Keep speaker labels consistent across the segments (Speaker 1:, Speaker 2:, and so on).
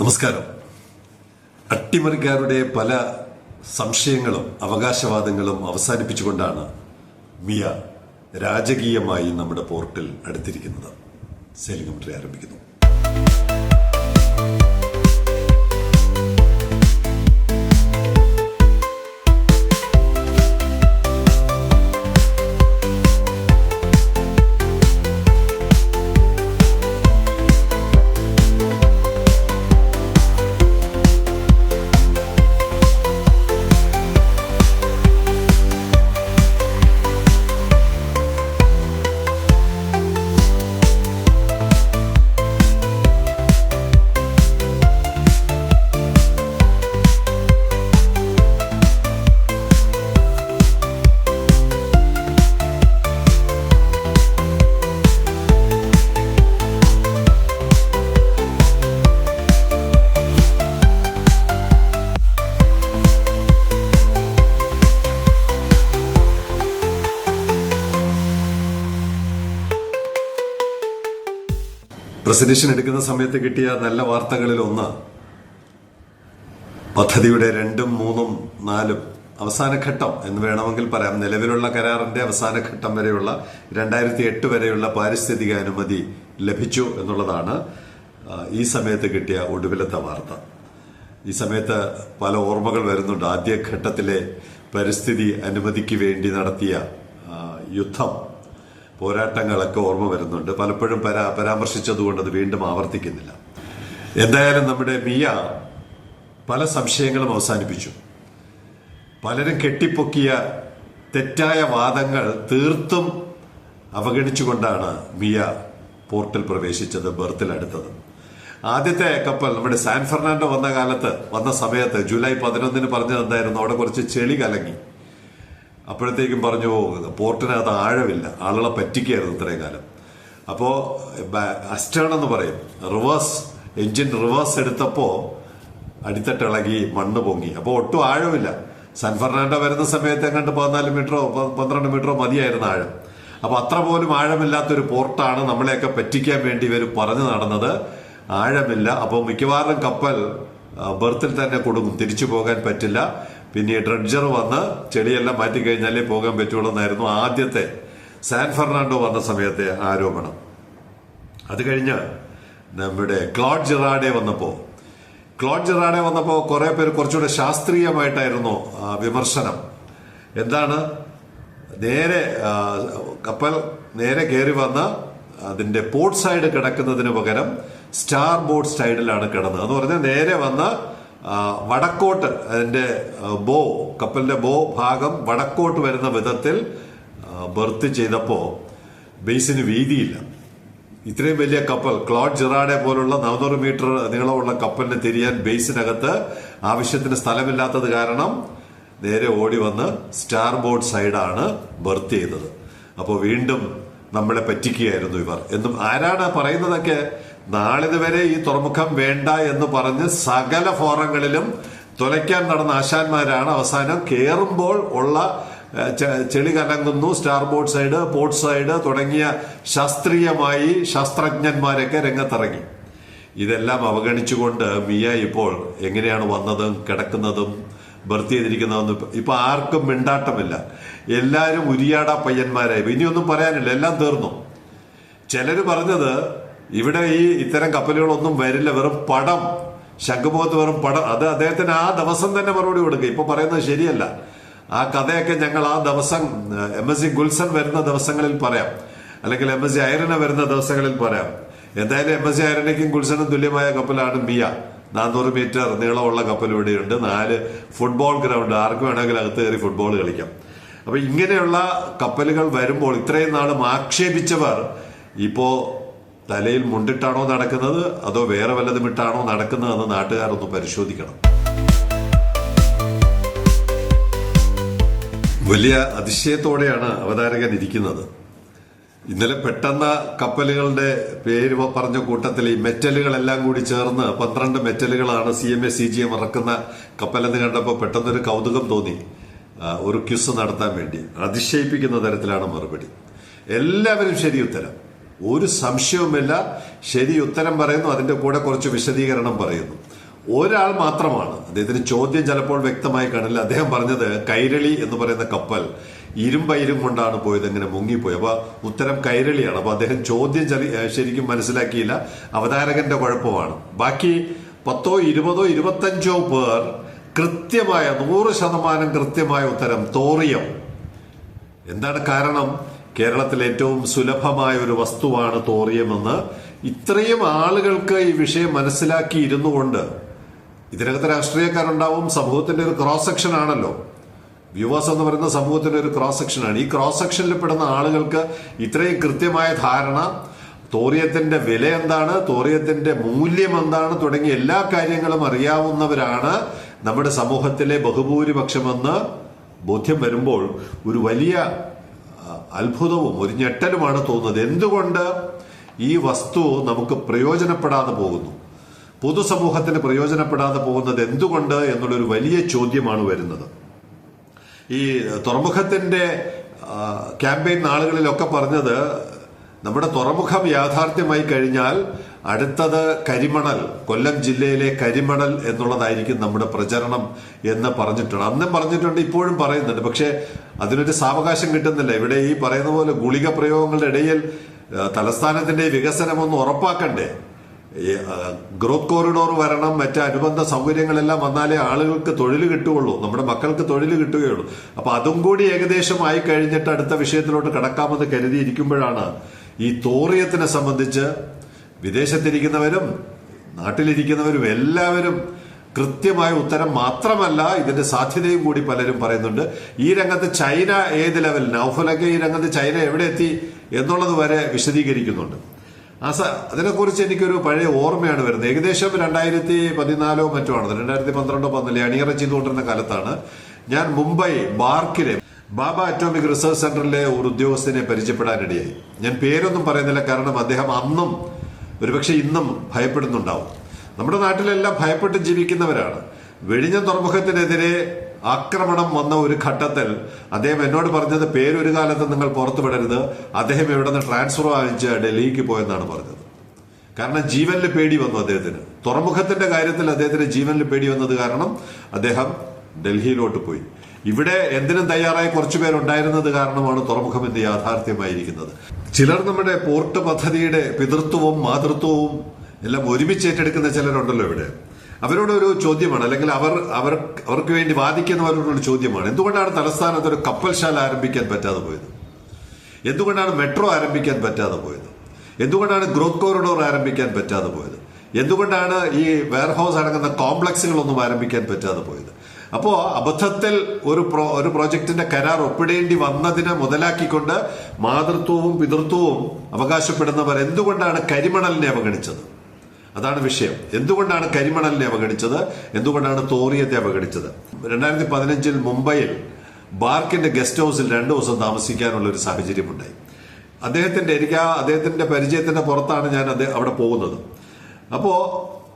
Speaker 1: നമസ്കാരം. അട്ടിമറിക്കാരുടെ പല സംശയങ്ങളും അവകാശവാദങ്ങളും അവസാനിപ്പിച്ചുകൊണ്ടാണ് മിയ രാജകീയമായി നമ്മുടെ പോർട്ടിൽ അടുത്തിരിക്കുന്നത്. സെയിലിംഗ് കമന്ററി ആരംഭിക്കുന്നു. പ്രസന്റേഷൻ എടുക്കുന്ന സമയത്ത് കിട്ടിയ നല്ല വാർത്തകളിൽ ഒന്ന്. പദ്ധതിയുടെ രണ്ടും മൂന്നും നാലും അവസാനഘട്ടം എന്ന് വേണമെങ്കിൽ പറയാം. നിലവിലുള്ള കരാറിന്റെ അവസാനഘട്ടം വരെയുള്ള രണ്ടായിരത്തി എട്ട് വരെയുള്ള പാരിസ്ഥിതിക അനുമതി ലഭിച്ചു എന്നുള്ളതാണ് ഈ സമയത്ത് കിട്ടിയ ഒടുവിലത്തെ വാർത്ത. ഈ സമയത്ത് പല ഓർമ്മകൾ വരുന്നുണ്ട്. ആദ്യഘട്ടത്തിലെ പരിസ്ഥിതി അനുമതിക്ക് വേണ്ടി നടത്തിയ യുദ്ധം പോരാട്ടങ്ങളൊക്കെ ഓർമ്മ വരുന്നുണ്ട്. പലപ്പോഴും പരാ പരാമർശിച്ചതുകൊണ്ട് അത് വീണ്ടും ആവർത്തിക്കുന്നില്ല. എന്തായാലും നമ്മുടെ മിയ പല സംശയങ്ങളും അവസാനിപ്പിച്ചു. പലരും കെട്ടിപ്പൊക്കിയ തെറ്റായ വാദങ്ങൾ തീർത്തും അവഗണിച്ചുകൊണ്ടാണ് മിയ പോർട്ടിൽ പ്രവേശിച്ചത് ബർത്തിൽ അടുത്തത്. ആദ്യത്തെ കപ്പൽ നമ്മുടെ സാൻ ഫെർണാണ്ടോ വന്ന കാലത്ത് വന്ന സമയത്ത് ജൂലൈ പതിനൊന്നിന് പറഞ്ഞത് എന്തായിരുന്നു? അവിടെ കുറച്ച് ചെളി കലങ്ങി. അപ്പോഴത്തേക്കും പറഞ്ഞു "ഓ, പോർട്ടിനകത്ത് ആഴമില്ല. ആളുകളെ പറ്റിക്കായിരുന്നു ഇത്രയും കാലം. അപ്പോൾ അസ്റ്റേൺ എന്ന് പറയും. റിവേഴ്സ് എഞ്ചിൻ റിവേഴ്സ് എടുത്തപ്പോൾ അടിത്തട്ടിളകി മണ്ണ് പൊങ്ങി. അപ്പോൾ ഒട്ടും ആഴമില്ല. സാൻ ഫെർണാണ്ടോ വരുന്ന സമയത്ത് എങ്ങാണ്ട് പതിനാല് മീറ്ററോ പന്ത്രണ്ട് മീറ്ററോ മതിയായിരുന്നു ആഴം. അപ്പൊ അത്ര പോലും ആഴമില്ലാത്തൊരു പോർട്ടാണ് നമ്മളെയൊക്കെ പറ്റിക്കാൻ വേണ്ടി ഇവർ പറഞ്ഞു നടന്നത്. ആഴമില്ല. അപ്പോൾ മിക്കവാറും കപ്പൽ ബർത്തിൽ തന്നെ കൊടുക്കും. തിരിച്ചു പോകാൻ പറ്റില്ല. പിന്നെ ഡ്രഡ്ജർ വന്ന് ചെളിയെല്ലാം മാറ്റി കഴിഞ്ഞാലേ പോകാൻ പറ്റുള്ളൂ എന്നായിരുന്നു ആദ്യത്തെ സാൻ ഫെർണാണ്ടോ വന്ന സമയത്തെ ആരോപണം. അത് കഴിഞ്ഞ് നമ്മുടെ ക്ലോഡ് ജിറാഡെ വന്നപ്പോ ക്ലോഡ് ജിറാഡെ വന്നപ്പോ കുറെ പേര് കുറച്ചുകൂടെ ശാസ്ത്രീയമായിട്ടായിരുന്നു വിമർശനം. എന്താണ്? നേരെ കപ്പൽ നേരെ കയറി വന്ന് അതിന്റെ പോർട്ട് സൈഡ് കിടക്കുന്നതിന് പകരം സ്റ്റാർ ബോർഡ് സൈഡിലാണ് കിടന്നത്. എന്ന് പറഞ്ഞാൽ നേരെ വന്ന് വടക്കോട്ട് അതിന്റെ ബോ കപ്പലിന്റെ ബോ ഭാഗം വടക്കോട്ട് വരുന്ന വിധത്തിൽ ബർത്ത് ചെയ്തപ്പോ ബേസിന് വീതിയില്ല. ഇത്രയും വലിയ കപ്പൽ ക്ലോഡ് ജിറാഡെ പോലുള്ള നാനൂറ് മീറ്റർ നീളമുള്ള കപ്പലിന് തിരിയാൻ ബേസിനകത്ത് ആവശ്യത്തിന് സ്ഥലമില്ലാത്തത് കാരണം നേരെ ഓടി വന്ന് സ്റ്റാർ ബോർഡ് സൈഡാണ് ബർത്ത് ചെയ്തത്. അപ്പോൾ വീണ്ടും നമ്മളെ പറ്റിക്കുകയായിരുന്നു ഇവർ. എന്നും ആരാണ് പറയുന്നതൊക്കെ നാളിതുവരെ ഈ തുറമുഖം വേണ്ട എന്ന് പറഞ്ഞ് സകല ഫോറങ്ങളിലും തുലയ്ക്കാൻ നടന്ന ആശാന്മാരാണ്. അവസാനം കേറുമ്പോൾ ഉള്ള ചെളി കലങ്ങുന്നു. Starboard side port side തുടങ്ങിയ ശാസ്ത്രീയമായി ശാസ്ത്രജ്ഞന്മാരൊക്കെ രംഗത്തിറങ്ങി. ഇതെല്ലാം അവഗണിച്ചുകൊണ്ട് മിയ ഇപ്പോൾ എങ്ങനെയാണ് വന്നതും കിടക്കുന്നതും ബർത്ത് ചെയ്തിരിക്കുന്നതെന്ന് ഇപ്പൊ ആർക്കും മിണ്ടാട്ടമില്ല. എല്ലാവരും ഉരിയാട പയ്യന്മാരായി. ഇനിയൊന്നും പറയാനില്ല. എല്ലാം തീർന്നു. ചിലര് പറഞ്ഞത് ഇവിടെ ഈ ഇത്തരം കപ്പലുകളൊന്നും വരില്ല. വെറും പടം. ശംഖുമുഖത്ത് വെറും പടം. അത് അദ്ദേഹത്തിന് ആ ദിവസം തന്നെ മറുപടി കൊടുക്കുക. ഇപ്പൊ പറയുന്നത് ശരിയല്ല. ആ കഥയൊക്കെ ഞങ്ങൾ ആ ദിവസം എം എസ് സി ഗുൽസൺ വരുന്ന ദിവസങ്ങളിൽ പറയാം. അല്ലെങ്കിൽ എം എസ് സി ഐറന വരുന്ന ദിവസങ്ങളിൽ പറയാം. എന്തായാലും എം എസ് സി ഐറനയ്ക്കും ഗുൽസണും തുല്യമായ കപ്പലാണ് മിയ. നാനൂറ് മീറ്റർ നീളമുള്ള കപ്പൽ ഇവിടെയുണ്ട്. നാല് ഫുട്ബോൾ ഗ്രൗണ്ട്. ആർക്ക് വേണമെങ്കിലും അകത്ത് കയറി ഫുട്ബോൾ കളിക്കാം. അപ്പൊ ഇങ്ങനെയുള്ള കപ്പലുകൾ വരുമ്പോൾ ഇത്രയും നാളും ആക്ഷേപിച്ചവർ ഇപ്പോ തലയിൽ മുണ്ടിട്ടാണോ നടക്കുന്നത്? അതോ വേറെ വല്ലതും ഇട്ടാണോ നടക്കുന്നതെന്ന് നാട്ടുകാരൊന്ന് പരിശോധിക്കണം. വലിയ അതിശയത്തോടെയാണ് അവതാരകൻ ഇരിക്കുന്നത്. ഇന്നലെ പെട്ടെന്ന കപ്പലുകളുടെ പേര് പറഞ്ഞ കൂട്ടത്തിൽ ഈ മെറ്റലുകളെല്ലാം കൂടി ചേർന്ന് പന്ത്രണ്ട് മെറ്റലുകളാണ് C M A C G M ഇറക്കുന്ന കപ്പലെന്ന് കണ്ടപ്പോൾ പെട്ടെന്നൊരു കൗതുകം തോന്നി. ഒരു ക്യുസ് നടത്താൻ വേണ്ടി. അതിശയിപ്പിക്കുന്ന തരത്തിലാണ് മറുപടി. എല്ലാവരും ശരി ഉത്തരം. ഒരു സംശയവുമില്ല. ശരി ഉത്തരം പറയുന്നു. അതിന്റെ കൂടെ കുറച്ച് വിശദീകരണം പറയുന്നു. ഒരാൾ മാത്രമാണ് അദ്ദേഹത്തിന് ചോദ്യം ചിലപ്പോൾ വ്യക്തമായി കാണില്ല. അദ്ദേഹം പറഞ്ഞത് കൈരളി എന്ന് പറയുന്ന കപ്പൽ ഇരുമ്പയിരും കൊണ്ടാണ് പോയത് ഇങ്ങനെ മുങ്ങിപ്പോയി. അപ്പൊ ഉത്തരം കൈരളിയാണ്. അപ്പൊ അദ്ദേഹം ചോദ്യം ശരിക്കും മനസ്സിലാക്കിയില്ല. അവതാരകന്റെ കുഴപ്പമാണ്. ബാക്കി പത്തോ ഇരുപതോ ഇരുപത്തഞ്ചോ പേർ കൃത്യമായ നൂറ് ശതമാനം കൃത്യമായ ഉത്തരം തോറിയം. എന്താണ് കാരണം? കേരളത്തിൽ ഏറ്റവും സുലഭമായ ഒരു വസ്തുവാണ് തോറിയമെന്ന് ഇത്രയും ആളുകൾക്ക് ഈ വിഷയം മനസ്സിലാക്കി ഇരുന്നു കൊണ്ട് ഇതിനകത്ത് രാഷ്ട്രീയക്കാരുണ്ടാവും സമൂഹത്തിന്റെ ഒരു ക്രോസ് സെക്ഷൻ ആണല്ലോ. വ്യൂവേഴ്സ് എന്ന് പറയുന്ന സമൂഹത്തിന്റെ ഒരു ക്രോസ് സെക്ഷനാണ് ഈ ക്രോസ് സെക്ഷനിൽ പെടുന്ന ആളുകൾക്ക് ഇത്രയും കൃത്യമായ ധാരണ തോറിയത്തിന്റെ വില എന്താണ് തോറിയത്തിന്റെ മൂല്യം എന്താണ് തുടങ്ങിയ എല്ലാ കാര്യങ്ങളും അറിയാവുന്നവരാണ് നമ്മുടെ സമൂഹത്തിലെ ബഹുഭൂരിപക്ഷമെന്ന് ബോധ്യം വരുമ്പോൾ ഒരു വലിയ അത്ഭുതവും ഒരു ഞെട്ടലുമാണ് തോന്നുന്നത്. എന്തുകൊണ്ട് ഈ വസ്തു നമുക്ക് പ്രയോജനപ്പെടാതെ പോകുന്നു? പൊതുസമൂഹത്തിന് പ്രയോജനപ്പെടാതെ പോകുന്നത് എന്തുകൊണ്ട് എന്നുള്ളൊരു വലിയ ചോദ്യമാണ് വരുന്നത്. ഈ തുറമുഖത്തിന്റെ ക്യാമ്പയിൻ നാളുകളിലൊക്കെ പറഞ്ഞത് നമ്മുടെ തുറമുഖം യാഥാർത്ഥ്യമായി കഴിഞ്ഞാൽ അടുത്തത് കരിമണൽ കൊല്ലം ജില്ലയിലെ കരിമണൽ എന്നുള്ളതായിരിക്കും നമ്മുടെ പ്രചരണം എന്ന് പറഞ്ഞിട്ടുണ്ട്. അന്നും പറഞ്ഞിട്ടുണ്ട് ഇപ്പോഴും പറയുന്നുണ്ട്. പക്ഷേ അതിനൊരു സാവകാശം കിട്ടുന്നില്ല. ഇവിടെ ഈ പറയുന്ന പോലെ ഗുളിക പ്രയോഗങ്ങളുടെ ഇടയിൽ തലസ്ഥാനത്തിന്റെ വികസനം ഒന്ന് ഉറപ്പാക്കണ്ടേ? ഗ്രോത്ത് കോറിഡോർ വരണം മറ്റ് അനുബന്ധ സൗകര്യങ്ങളെല്ലാം വന്നാലേ ആളുകൾക്ക് തൊഴിൽ കിട്ടുകയുള്ളൂ. നമ്മുടെ മക്കൾക്ക് തൊഴിൽ കിട്ടുകയുള്ളൂ. അപ്പൊ അതും കൂടി ഏകദേശം ആയി കഴിഞ്ഞിട്ട് അടുത്ത വിഷയത്തിലോട്ട് കടക്കാമെന്ന് കരുതിയിരിക്കുമ്പോഴാണ് ഈ തോറിയത്തിനെ സംബന്ധിച്ച് വിദേശത്തിരിക്കുന്നവരും നാട്ടിലിരിക്കുന്നവരും എല്ലാവരും കൃത്യമായ ഉത്തരം മാത്രമല്ല ഇതിന്റെ സാധ്യതയും കൂടി പലരും പറയുന്നുണ്ട്. ഈ രംഗത്ത് ചൈന ഏത് ലെവൽ? നൌഫലൊക്കെ ഈ രംഗത്ത് ചൈന എവിടെ എത്തി എന്നുള്ളത് വരെ വിശദീകരിക്കുന്നുണ്ട്. ആ സ അതിനെക്കുറിച്ച് എനിക്കൊരു പഴയ ഓർമ്മയാണ് വരുന്നത്. ഏകദേശം രണ്ടായിരത്തി പതിനാലോ മറ്റോ ആണ്. രണ്ടായിരത്തി പന്ത്രണ്ടോ പന്ത്രണ്ട് അണിയറ ചെയ്തുകൊണ്ടിരുന്ന കാലത്താണ് ഞാൻ മുംബൈ ബാർക്കിലെ ബാബ അറ്റോമിക് റിസർച്ച് സെന്ററിലെ ഒരു ഉദ്യോഗസ്ഥനെ പരിചയപ്പെടാനിടയായി. ഞാൻ പേരൊന്നും പറയുന്നില്ല കാരണം അദ്ദേഹം അന്നും ഒരുപക്ഷെ ഇന്നും ഭയപ്പെടുന്നുണ്ടാവും. നമ്മുടെ നാട്ടിലെല്ലാം ഭയപ്പെട്ട് ജീവിക്കുന്നവരാണ്. വെടിഞ്ഞ തുറമുഖത്തിനെതിരെ ആക്രമണം വന്ന ഒരു ഘട്ടത്തിൽ അദ്ദേഹം എന്നോട് പറഞ്ഞത് പേരൊരു കാലത്ത് നിങ്ങൾ പുറത്തു വിടരുത് അദ്ദേഹം ഇവിടെ നിന്ന് ട്രാൻസ്ഫർ വാങ്ങിച്ച് ഡൽഹിക്ക് പോയെന്നാണ് പറഞ്ഞത്. കാരണം ജീവനിൽ പേടി വന്നു അദ്ദേഹത്തിന്. തുറമുഖത്തിന്റെ കാര്യത്തിൽ അദ്ദേഹത്തിന് ജീവനിൽ പേടി വന്നത് കാരണം അദ്ദേഹം ഡൽഹിയിലോട്ട് പോയി. ഇവിടെ എന്തിനും തയ്യാറായി കുറച്ചു പേരുണ്ടായിരുന്നത് കാരണമാണ് തുറമുഖം എന്ന് യാഥാർത്ഥ്യമായിരിക്കുന്നത്. ചിലർ നമ്മുടെ പോർട്ട് പദ്ധതിയുടെ പിതൃത്വവും മാതൃത്വവും എല്ലാം ഒരുമിച്ച് ഏറ്റെടുക്കുന്ന ചിലരുണ്ടല്ലോ ഇവിടെ. അവരോടൊരു ചോദ്യമാണ്. അല്ലെങ്കിൽ അവർ അവർ അവർക്ക് വേണ്ടി വാദിക്കുന്നവരോടൊരു ചോദ്യമാണ്. എന്തുകൊണ്ടാണ് തലസ്ഥാനത്ത് ഒരു കപ്പൽശാല ആരംഭിക്കാൻ പറ്റാതെ പോയത്? എന്തുകൊണ്ടാണ് മെട്രോ ആരംഭിക്കാൻ പറ്റാതെ പോയത്? എന്തുകൊണ്ടാണ് ഗ്രോത്ത് കോറിഡോർ ആരംഭിക്കാൻ പറ്റാതെ പോയത്? എന്തുകൊണ്ടാണ് ഈ വെയർഹൌസ് അടങ്ങുന്ന കോംപ്ലക്സുകളൊന്നും ആരംഭിക്കാൻ പറ്റാതെ പോയത്? അപ്പോ അബദ്ധത്തിൽ ഒരു പ്രോ ഒരു പ്രോജക്റ്റിന്റെ കരാർ ഒപ്പിടേണ്ടി വന്നതിനെ മുതലാക്കിക്കൊണ്ട് മാതൃത്വവും പിതൃത്വവും അവകാശപ്പെടുന്നവർ എന്തുകൊണ്ടാണ് കരിമണലിനെ അവഗണിച്ചത്? അതാണ് വിഷയം. എന്തുകൊണ്ടാണ് കരിമണലിനെ അവഗണിച്ചത്? എന്തുകൊണ്ടാണ് തോറിയത്തെ അവഗണിച്ചത്? രണ്ടായിരത്തി പതിനഞ്ചിൽ മുംബൈയിൽ ബാർക്കിന്റെ ഗസ്റ്റ് ഹൗസിൽ രണ്ടു ദിവസം താമസിക്കാനുള്ള ഒരു സാഹചര്യം ഉണ്ടായി അദ്ദേഹത്തിന്റെ എനിക്ക് ആ അദ്ദേഹത്തിന്റെ പരിചയത്തിന്റെ പുറത്താണ് ഞാൻ അവിടെ പോകുന്നത്. അപ്പോ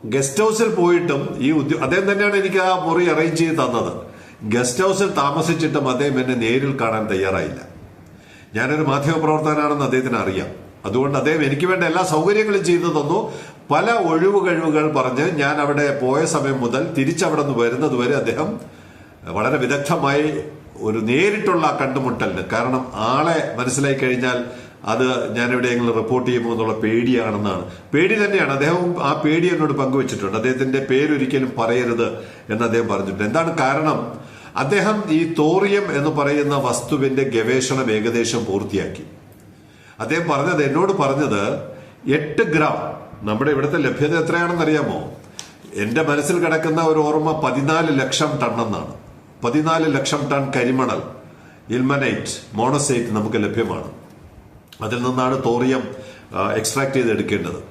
Speaker 1: ഗസ്റ്റ് ഹൗസിൽ പോയിട്ടും ഈ ഉദ്യോഗ അദ്ദേഹം തന്നെയാണ് എനിക്ക് ആ മുറി അറേഞ്ച് ചെയ്ത് തന്നത്. ഗസ്റ്റ് ഹൗസിൽ താമസിച്ചിട്ടും അദ്ദേഹം എന്നെ നേരിൽ കാണാൻ തയ്യാറായില്ല. ഞാനൊരു മാധ്യമപ്രവർത്തകനാണെന്ന് അദ്ദേഹത്തിന് അറിയാം. അതുകൊണ്ട് അദ്ദേഹം എനിക്ക് വേണ്ട എല്ലാ സൗകര്യങ്ങളും ചെയ്തു തന്നു. പല ഒഴിവ് കഴിവുകൾ പറഞ്ഞ് ഞാൻ അവിടെ പോയ സമയം മുതൽ തിരിച്ചവിടെ നിന്ന് വരുന്നത് വരെ അദ്ദേഹം വളരെ വിദഗ്ധമായി ഒരു നേരിട്ടുള്ള കണ്ടുമുട്ടലിന് കാരണം ആളെ മനസ്സിലായി കഴിഞ്ഞാൽ അത് ഞാൻ എവിടെയെങ്കിലും റിപ്പോർട്ട് ചെയ്യുമോ എന്നുള്ള പേടിയാണെന്നാണ്. പേടി തന്നെയാണ്. അദ്ദേഹവും ആ പേടി എന്നോട് പങ്കുവച്ചിട്ടുണ്ട്. അദ്ദേഹത്തിന്റെ പേരൊരിക്കലും പറയരുത് എന്ന് അദ്ദേഹം പറഞ്ഞിട്ടുണ്ട്. എന്താണ് കാരണം? അദ്ദേഹം ഈ തോറിയം എന്ന് പറയുന്ന വസ്തുവിന്റെ ഗവേഷണം ഏകദേശം പൂർത്തിയാക്കി. അദ്ദേഹം പറഞ്ഞത് എന്നോട് പറഞ്ഞത് എട്ട് ഗ്രാം. നമ്മുടെ ഇവിടുത്തെ ലഭ്യത എത്രയാണെന്ന് അറിയാമോ? എന്റെ മനസ്സിൽ കിടക്കുന്ന ഒരു ഓർമ്മ പതിനാല് ലക്ഷം ടൺ എന്നാണ്. പതിനാല് ലക്ഷം ടൺ കരിമണൽ ഇൽമനൈറ്റ് മോണസൈറ്റ് നമുക്ക് ലഭ്യമാണ്. അതിൽ നിന്നാണ് തോറിയം എക്സ്ട്രാക്ട് ചെയ്തെടുക്കേണ്ടത്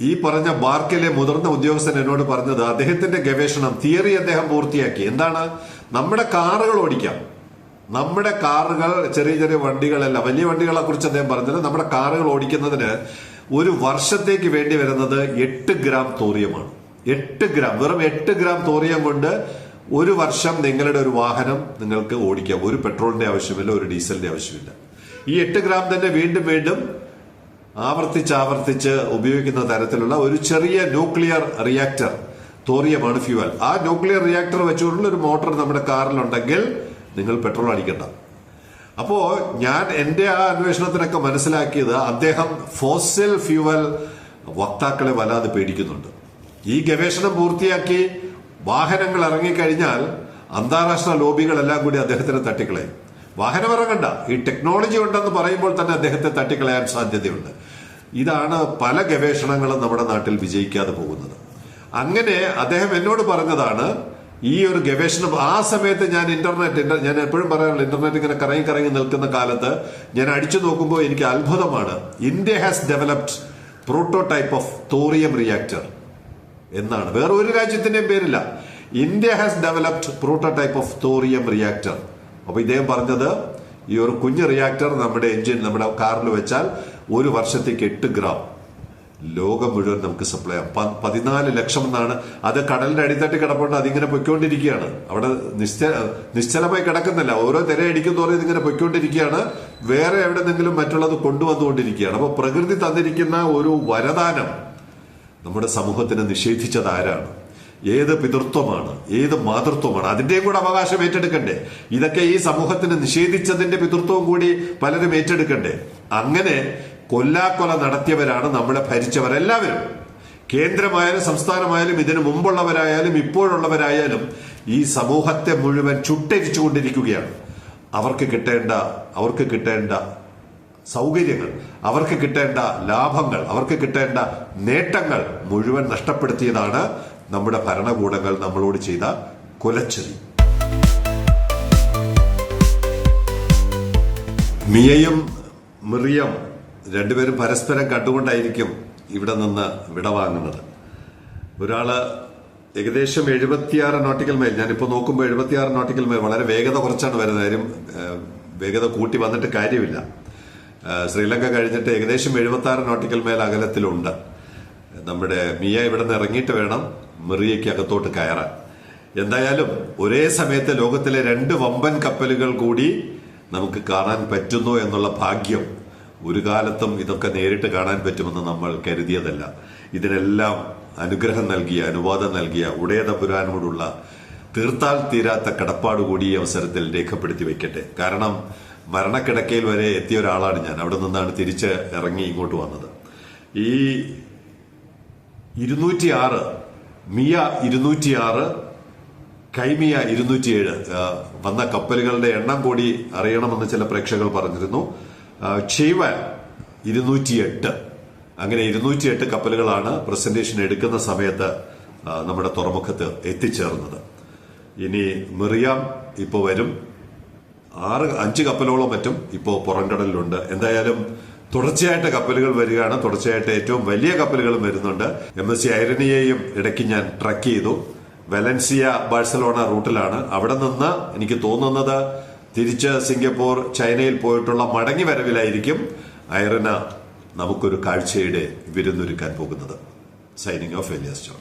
Speaker 1: ഈ പറഞ്ഞ ബാർക്കിലെ മുതിർന്ന ഉദ്യോഗസ്ഥൻ എന്നോട് പറഞ്ഞത് അദ്ദേഹത്തിന്റെ ഗവേഷണം തിയറി അദ്ദേഹം പൂർത്തിയാക്കി. എന്താണ്? നമ്മുടെ കാറുകൾ ഓടിക്കാം. നമ്മുടെ കാറുകൾ ചെറിയ ചെറിയ വണ്ടികളല്ല വലിയ വണ്ടികളെ കുറിച്ച് അദ്ദേഹം പറഞ്ഞത് നമ്മുടെ കാറുകൾ ഓടിക്കുന്നതിന് ഒരു വർഷത്തേക്ക് വേണ്ടി വരുന്നത് എട്ട് ഗ്രാം തോറിയമാണ്. എട്ട് ഗ്രാം വെറും എട്ട് ഗ്രാം തോറിയം കൊണ്ട് ഒരു വർഷം നിങ്ങളുടെ ഒരു വാഹനം നിങ്ങൾക്ക് ഓടിക്കാം. ഒരു പെട്രോളിന്റെ ആവശ്യമില്ല ഒരു ഡീസലിന്റെ ആവശ്യമില്ല. ഈ എട്ട് ഗ്രാം തന്നെ വീണ്ടും വീണ്ടും ആവർത്തിച്ച് ആവർത്തിച്ച് ഉപയോഗിക്കുന്ന തരത്തിലുള്ള ഒരു ചെറിയ ന്യൂക്ലിയർ റിയാക്ടർ തോറിയമാണ് ഫ്യൂവൽ. ആ ന്യൂക്ലിയർ റിയാക്ടർ വെച്ചുകൊണ്ടുള്ള ഒരു മോട്ടോർ നമ്മുടെ കാറിലുണ്ടെങ്കിൽ നിങ്ങൾ പെട്രോൾ അടിക്കണ്ട. അപ്പോൾ ഞാൻ എന്റെ ആ അന്വേഷണത്തിനൊക്കെ മനസ്സിലാക്കിയത് അദ്ദേഹം ഫോസിൽ ഫ്യൂവൽ വക്താക്കളെ വല്ലാതെ പേടിക്കുന്നുണ്ട്. ഈ ഗവേഷണം പൂർത്തിയാക്കി വാഹനങ്ങൾ ഇറങ്ങിക്കഴിഞ്ഞാൽ അന്താരാഷ്ട്ര ലോബികളെല്ലാം കൂടി അദ്ദേഹത്തിന് തട്ടിക്കളയും. വാഹനം ഇറങ്ങണ്ട. ഈ ടെക്നോളജി ഉണ്ടെന്ന് പറയുമ്പോൾ തന്നെ അദ്ദേഹത്തെ തട്ടിക്കളയാൻ സാധ്യതയുണ്ട്. ഇതാണ് പല ഗവേഷണങ്ങളും നമ്മുടെ നാട്ടിൽ വിജയിക്കാതെ പോകുന്നത്. അങ്ങനെ അദ്ദേഹം എന്നോട് പറഞ്ഞതാണ് ഈ ഒരു ഗവേഷണം ആ സമയത്ത് ഞാൻ ഇന്റർനെറ്റ് ഞാൻ എപ്പോഴും പറയാറുള്ള ഇന്റർനെറ്റ് ഇങ്ങനെ കറങ്ങി കറങ്ങി നിൽക്കുന്ന കാലത്ത് ഞാൻ അടിച്ചു നോക്കുമ്പോൾ എനിക്ക് അത്ഭുതമാണ്. India has developed prototype of thorium reactor എന്നാണ്. വേറെ ഒരു രാജ്യത്തിന്റെയും പേരില്ല. India has developed prototype of thorium reactor അപ്പൊ ഇദ്ദേഹം പറഞ്ഞത് ഈ ഒരു കുഞ്ഞ് റിയാക്ടർ നമ്മുടെ എഞ്ചിൻ നമ്മുടെ കാറിൽ വെച്ചാൽ ഒരു വർഷത്തേക്ക് എട്ട് ഗ്രാം ലോകം മുഴുവൻ നമുക്ക് സപ്ലൈ പ- പതിനാല് ലക്ഷം എന്നാണ്. അത് കടലിന്റെ അടിത്തട്ടി കിടപ്പുണ്ട് അതിങ്ങനെ പൊയ്ക്കൊണ്ടിരിക്കുകയാണ്. അവിടെ നിശ്ചല നിശ്ചലമായി കിടക്കുന്നില്ല. ഓരോ തിരയടിക്കും തോറും ഇതിങ്ങനെ പൊയ്ക്കൊണ്ടിരിക്കുകയാണ്. വേറെ എവിടെന്നെങ്കിലും മറ്റുള്ളത് കൊണ്ടുവന്നുകൊണ്ടിരിക്കുകയാണ്. അപ്പൊ പ്രകൃതി തന്നിരിക്കുന്ന ഒരു വരദാനം നമ്മുടെ സമൂഹത്തിന് നിഷേധിച്ചത് ആരാണ്? ഏത് പിതൃത്വമാണ്? ഏത് മാതൃത്വമാണ്? അതിന്റെയും കൂടെ അവകാശം ഏറ്റെടുക്കണ്ടേ? ഇതൊക്കെ ഈ സമൂഹത്തിന് നിഷേധിച്ചതിന്റെ പിതൃത്വവും കൂടി പലരും ഏറ്റെടുക്കണ്ടേ? അങ്ങനെ കൊല്ലാക്കൊല നടത്തിയവരാണ് നമ്മളെ ഭരിച്ചവരെല്ലാവരും. കേന്ദ്രമായാലും സംസ്ഥാനമായാലും ഇതിനു മുമ്പുള്ളവരായാലും ഇപ്പോഴുള്ളവരായാലും ഈ സമൂഹത്തെ മുഴുവൻ ചുട്ടരിച്ചു കൊണ്ടിരിക്കുകയാണ് അവർക്ക് കിട്ടേണ്ട അവർക്ക് കിട്ടേണ്ട സൗകര്യങ്ങൾ അവർക്ക് കിട്ടേണ്ട ലാഭങ്ങൾ അവർക്ക് കിട്ടേണ്ട നേട്ടങ്ങൾ മുഴുവൻ നഷ്ടപ്പെടുത്തിയതാണ് നമ്മുടെ ഭരണകൂടങ്ങൾ നമ്മളോട് ചെയ്ത കൊലച്ചതി മിയയും മിറിയം രണ്ടുപേരും പരസ്പരം കണ്ടുകൊണ്ടായിരിക്കും ഇവിടെ നിന്ന് വിടവാങ്ങുന്നത് ഒരാൾ ഏകദേശം എഴുപത്തിയാറ് നോട്ടിക്കൽ മൈൽ ഞാനിപ്പോൾ നോക്കുമ്പോൾ എഴുപത്തിയാറ് നോട്ടിക്കൽ മൈൽ വളരെ വേഗത കുറച്ചാണ് വരുന്നത് കാര്യം വേഗത കൂട്ടി വന്നിട്ട് കാര്യമില്ല. ശ്രീലങ്ക കഴിഞ്ഞിട്ട് ഏകദേശം എഴുപത്തി ആറ് നോട്ടിക്കൽ മൈൽ അകലത്തിലുണ്ട്. നമ്മുടെ മിയ ഇവിടെ നിന്ന് ഇറങ്ങിയിട്ട് വേണം മെറിയയ്ക്ക് അകത്തോട്ട് കയറാൻ. എന്തായാലും ഒരേ സമയത്ത് ലോകത്തിലെ രണ്ട് വമ്പൻ കപ്പലുകൾ കൂടി നമുക്ക് കാണാൻ പറ്റുന്നു എന്നുള്ള ഭാഗ്യം ഒരു കാലത്തും ഇതൊക്കെ നേരിട്ട് കാണാൻ പറ്റുമെന്ന് നമ്മൾ കരുതിയതല്ല. ഇതിനെല്ലാം അനുഗ്രഹം നൽകിയ അനുവാദം നൽകിയ ഉടയ തീർത്താൽ തീരാത്ത കടപ്പാട് കൂടി ഈ അവസരത്തിൽ രേഖപ്പെടുത്തി വെക്കട്ടെ. കാരണം മരണക്കിടക്കയിൽ വരെ എത്തിയ ഒരാളാണ് ഞാൻ. അവിടെ നിന്നാണ് തിരിച്ച് ഇറങ്ങി ഇങ്ങോട്ട് വന്നത്. ഈ ഇരുന്നൂറ്റിയാറ് മിയ ഇരുന്നൂറ്റിയാറ് കൈമിയ ഇരുന്നൂറ്റിയേഴ് വന്ന കപ്പലുകളുടെ എണ്ണം കൂടി അറിയണമെന്ന് ചില പ്രേക്ഷകർ പറഞ്ഞിരുന്നു. ആ, ഷെയ്വാൻ ഇരുന്നൂറ്റിയെട്ട്. അങ്ങനെ ഇരുന്നൂറ്റിയെട്ട് കപ്പലുകളാണ് പ്രസന്റേഷൻ എടുക്കുന്ന സമയത്ത് നമ്മുടെ തുറമുഖത്ത് എത്തിച്ചേർന്നത്. ഇനി മെറിയാം ഇപ്പോൾ വരും. ആറ് അഞ്ച് കപ്പലോളം മറ്റും ഇപ്പോൾ പുറംകടലിലുണ്ട്. എന്തായാലും തുടർച്ചയായിട്ട് കപ്പലുകൾ വരികയാണ്. തുടർച്ചയായിട്ട് ഏറ്റവും വലിയ കപ്പലുകളും വരുന്നുണ്ട്. എം എസ് സി ഐറനിയെയും ഇടയ്ക്ക് ഞാൻ ട്രക്ക് ചെയ്തു. വെലൻസിയ ബാഴ്സലോണ റൂട്ടിലാണ്. അവിടെ നിന്ന് എനിക്ക് തോന്നുന്നത് തിരിച്ച് സിംഗപ്പൂർ ചൈനയിൽ പോയിട്ടുള്ള മടങ്ങി വരവിലായിരിക്കും ഐറന നമുക്കൊരു കാഴ്ചയുടെ വിരുന്നൊരുക്കാൻ പോകുന്നത്. Signing off Elias John